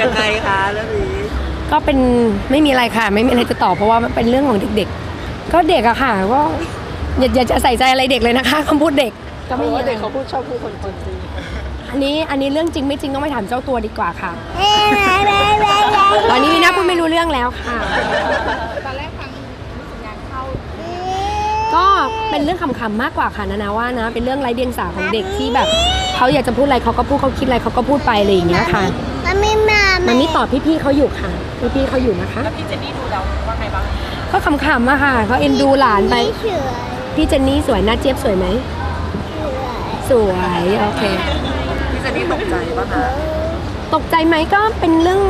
ยังไงคะเรื่องนี้ก็เป็นไม่มีอะไรค่ะ ไม่มีอะไรจะตอบเพราะว่ามันเป็นเรื่องของเด็กๆ ก็เด็กอะค่ะก็อย่าอย่าจะใส่ใจอะไรเด็กเลยนะคะคำพูดเด็กก็ไม่มีอะไรเด็กเขาพูดชอบพูดคนคนจริงอันนี้อันนี้เรื่องจริงไม่จริงต้องไปถามเจ้าตัวดีกว่าค่ะ ตอนนี้มีหน้าพูดไม่รู้เรื่องแล้วค่ะ ตอนแรกฟังรู้สึกงานเข้า ก็ เป็นเรื่องขำๆมากกว่าค่ะนานาว่านะ เป็นเรื่องไร้เดียงสาของเด็กที่แบบเขาอยากจะพูดอะไรเขาก็พูดเขาคิดอะไรเขาก็พูดไปอะไรอย่างเงี้ยค่ะมันไม่มามันนี่ตอบพี่ๆเขาอยู่ค่ะพี่ๆเขาอยู่นะคะแล้วพี่เจนนี่ดูแล้วว่าไงบ้างก็ขำๆอะค่ะเขาเอ็นดูหลานไปเฉยพี่เจนนี่สวยหน้าเจี๊ยบสวยไหมสวยโอเคพี่เจนนี่ตกใจป่ะคะตกใจไหมก็เป็นเรื่อง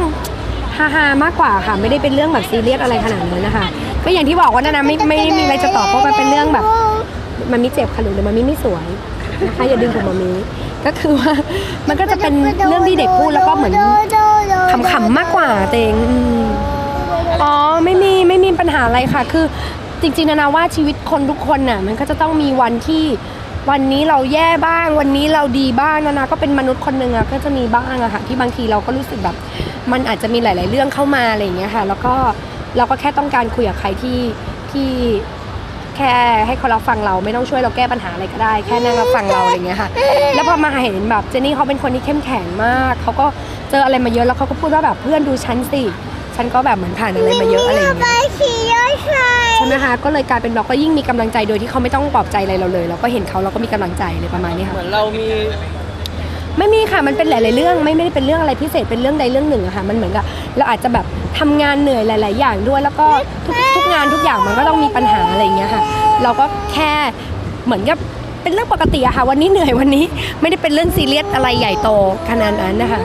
ฮาๆมากกว่าค่ะ ไม่ได้เป็นเรื่องแบบซีเรียสอะไรขนาดนั้นนะคะ ก็อย่างที่บอกว่านานาไม่ไม่มีอะไรจะตอบเพราะมันเป็นเรื่องแบบมันมีเจ็บค่ะหรือมันมีไม่สวยนะคะอย่าดึงผมมามีก็คือว่ามันก็จะเป็นเรื่องที่เด็กพูดแล้วก็เหมือนขำๆมากกว่าเตงอ๋อไม่มีไม่มีปัญหาอะไรค่ะ คือจริงๆนานาว่าชีวิตคนทุกคนน่ะ มันก็จะต้องมีวันที่วันนี้เราแย่บ้าง วันนี้เราดีบ้างนานาก็เป็นมนุษย์คนหนึ่งอะก็จะมีบ้างอะค่ะที่บางทีเราก็รู้สึกแบบ มันอาจจะมีหลาย ๆ เรื่องเข้ามาอะไรอย่างเงี้ยค่ะ แล้วก็ เราก็แค่ต้องการคุยกับใครที่ที่แค่ให้เขารับฟังเราไม่ต้องช่วยเราแก้ปัญหาอะไรก็ได้ แค่นั่งรับฟังเราอะไรอย่างเงี้ยค่ะ แล้วพอมาเห็นแบบเจนนี่เขาเป็นคนที่เข้มแข็งมากเขาก็เจออะไรมาเยอะแล้วเขาก็พูดว่าแบบเพื่อนดูฉันสิฉันก็แบบเหมือนผ่านอะไรมาเยอะอะไรอย่างเงี้ยใช่ไหมคะก็เลยกลายเป็นเราก็ยิ่งมีกำลังใจโดยที่เขาไม่ต้องปลอบใจอะไรเราเลย เราก็เห็นเขาเราก็มีกำลังใจเลยประมาณนี้ค่ะเหมือนเรามี ไม่มีค่ะมันเป็นหลาย ๆ เรื่อง ไม่ไม่ได้เป็นเรื่องอะไรพิเศษเป็นเรื่องใดเรื่องหนึ่งอะค่ะ มันเหมือนกับเราอาจจะแบบทำงานเหนื่อยหลาย ๆ อย่างด้วย แล้วก็ทุกทุกงานทุกอย่างมันก็ต้องมีปัญหาอะไรอย่างเงี้ยค่ะ เราก็แค่เหมือนกับเป็นเรื่องปกติอะค่ะ วันนี้เหนื่อยวันนี้ไม่ได้เป็นเรื่องซีเรียสอะไรใหญ่โตขนาดนั้นนะคะ